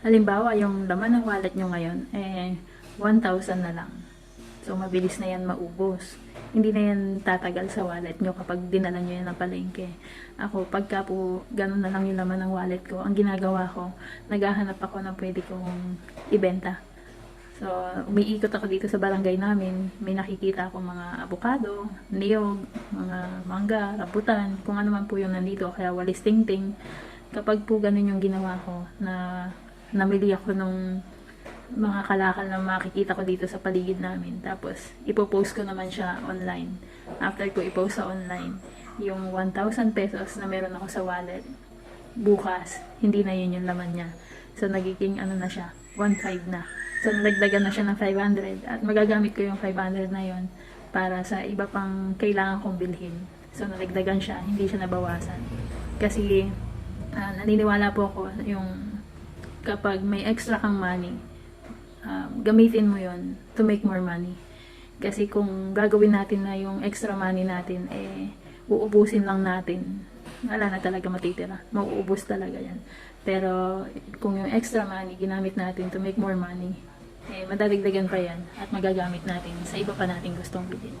Halimbawa, yung laman ng wallet nyo ngayon, eh, 1,000 na lang. So, mabilis na yan maubos. Hindi na yan tatagal sa wallet nyo kapag dinala nyo yan ng palengke. Ako, pagka po ganun na lang yung laman ng wallet ko, ang ginagawa ko, naghahanap ako ng pwede kong ibenta. So, umiikot ako dito sa barangay namin. May nakikita ako mga avocado, niyog, mga mangga, rambutan, kung ano man po yung nandito, kaya walis tingting. Kapag po ganun yung ginawa ko, na namili ako nung mga kalakal na makikita ko dito sa paligid namin. Tapos, ipopost ko naman siya online. After ko ipost sa online, yung 1,000 pesos na meron ako sa wallet, bukas, hindi na yun yung laman niya. So, nagiging ano na siya, 1.5 na. So, nalagdagan na siya ng 500 at magagamit ko yung 500 na yun para sa iba pang kailangan kong bilhin. So, nalagdagan siya, hindi siya nabawasan. Kasi, ah, naniniwala po ako yung kapag may extra kang money, um, gamitin mo yon to make more money. Kasi kung gagawin natin na yung extra money natin, eh, uubusin lang natin. Wala na talaga matitira. Mauubos talaga yan. Pero kung yung extra money ginamit natin to make more money, eh, madadagdagan pa yan at magagamit natin sa iba pa natin gustong bilhin.